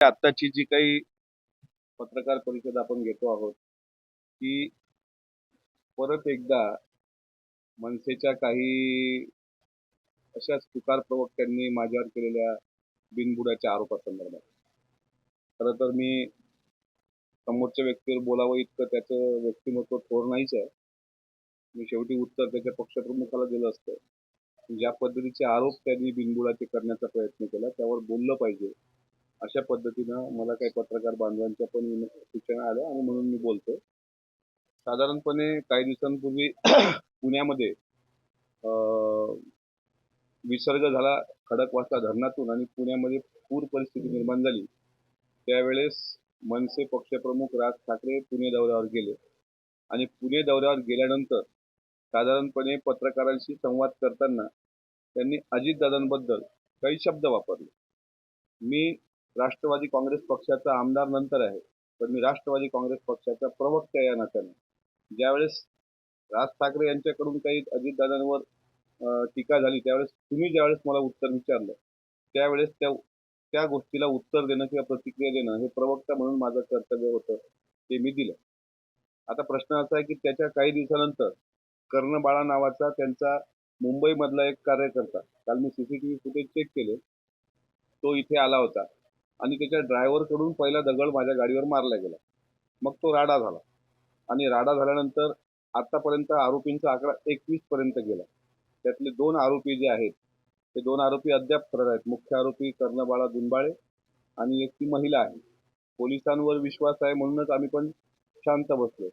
म्हणजे आत्ताची जी काही पत्रकार परिषद आपण घेतो आहोत ती परत एकदा मनसेच्या काही अशाच तुकार प्रवक्त्यांनी माझ्यावर केलेल्या बिनबुडाच्या आरोपासंदर्भात. खरं तर मी समोरच्या व्यक्तीवर बोलावं इतकं त्याचं व्यक्तिमत्व थोर नाहीच आहे. मी शेवटी उत्तर त्याच्या पक्षप्रमुखाला दिलं असतं. ज्या पद्धतीचे आरोप त्यांनी बिनबुडाचे करण्याचा प्रयत्न केला त्यावर बोललं पाहिजे. अशा पद्धतीनं मला काही पत्रकार बांधवांच्या पण सूचना आल्या आणि म्हणून मी बोलतो साधारणपणे काही दिवसांपूर्वी पुण्यामध्ये विसर्ग झाला खडकवासला धरणातून आणि पुण्यामध्ये पूर परिस्थिती निर्माण झाली. त्यावेळेस मनसे पक्षप्रमुख राज ठाकरे पुणे दौऱ्यावर गेले. आणि पुणे दौऱ्यावर गेल्यानंतर साधारणपणे पत्रकारांशी संवाद करताना त्यांनी अजितदादांबद्दल काही शब्द वापरले. मी राष्ट्रवादी काँग्रेस पक्षाचा आमदार नंतर आहे पण मी राष्ट्रवादी काँग्रेस पक्षाचा प्रवक्ता या नात्याने ज्यावेळेस राज ठाकरे यांच्याकडून काही अजितदादांवर टीका झाली त्यावेळेस तुम्ही ज्यावेळेस मला उत्तर विचारलं त्यावेळेस त्या त्या गोष्टीला उत्तर देणं किंवा प्रतिक्रिया देणं हे प्रवक्ता म्हणून माझं कर्तव्य होतं ते मी दिलं. आता प्रश्न असा आहे की त्याच्या काही दिवसानंतर कर्णबाळा नावाचा त्यांचा मुंबईमधला एक कार्यकर्ता काल मी सीसीटीव्ही फुटेज चेक केले तो इथे आला होता. आणि त्याच्या ड्रायव्हरकडून पहिला दगड माझ्या गाडीवर मारला गेला. मग तो राडा झाला. आणि राडा झाल्यानंतर आतापर्यंत आरोपींचा आकडा एकवीस पर्यंत गेला. त्यातले दोन आरोपी जे आहेत ते दोन आरोपी अद्याप फरार आहेत मुख्य आरोपी कर्णबाळा दुंबाळे आणि एक ती महिला आहे. पोलिसांवर विश्वास आहे म्हणूनच आम्ही पण शांत बसलो